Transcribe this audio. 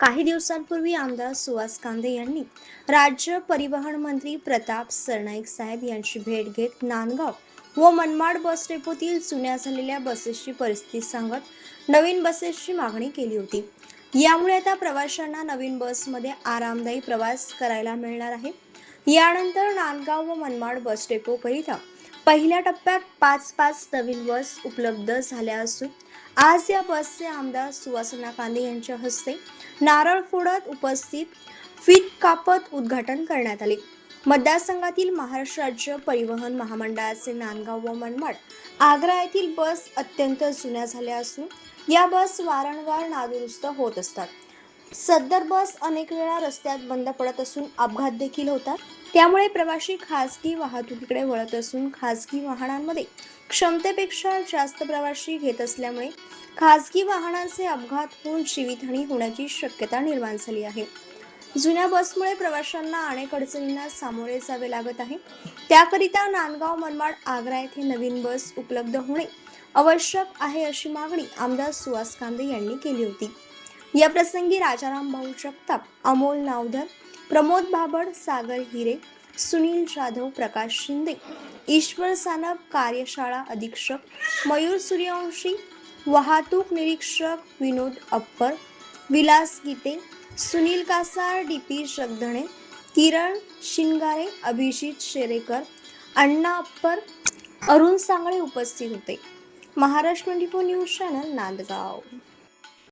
काही दिवसांपूर्वी आमदार सुहास कांदे यांनी राज्य परिवहन मंत्री प्रताप सरनाईक साहेब यांची भेट घेत नांदगाव व मनमाड बस डेपोतील जुन्या झालेल्या बसेसची परिस्थिती सांगत नवीन बसेसची मागणी केली होती. यामुळे आता प्रवाशांना नवीन बसमध्ये आरामदायी प्रवास करायला मिळणार आहे. यानंतर नांदगाव व मनमाड बस डेपोकरिता पहिल्या टप्प्यात पाच पाच नवीन बस उपलब्ध झाल्या असून आज या बसचे आमदार सुवासना कांदे यांच्या हस्ते नारळ फोडत उपस्थित फीत कापत उद्घाटन करण्यात आले. मतदारसंघातील महाराष्ट्र राज्य परिवहन महामंडळाचे नांदगाव व मनमाड आग्रा येथील बस अत्यंत जुन्या झाल्या असून या बस वारंवार नादुरुस्त होत असतात. सदर बस अनेक वेळा रस्त्यात बंद पडत असून अपघात देखील होतात. त्यामुळे प्रवासी खासगी वाहतुकीकडे वळत असून खासगी वाहनांमध्ये क्षमतेपेक्षा जास्त प्रवाशी घेत असल्यामुळे खासगी वाहनांचे अपघात होऊन जीवितहानी होण्याची शक्यता निर्माण झाली आहे. जुन्या बसमुळे प्रवाशांना अनेक अडचणींना सामोरे जावे लागत आहे. त्याकरिता नांदगाव मनमाड आग्रा येथे नवीन बस उपलब्ध होणे आवश्यक आहे अशी मागणी आमदार सुहास कांदे यांनी केली होती. या प्रसंगी राजाराम भाऊ जगताप अमोल नावधर प्रमोद बाबड सागर हिरे सुनील जाधव प्रकाश शिंदे ईश्वर सानप कार्यशाळा अधीक्षक मयूर सूर्यवंशी वाहतूक निरीक्षक विनोद अप्पर विलास गीते सुनील कासार डी पी जगधणे किरण शिंगारे अभिजित शेरेकर अण्णा अप्पर अरुण सांगळे उपस्थित होते. Maharashtra twenty four news channel Nandgaon.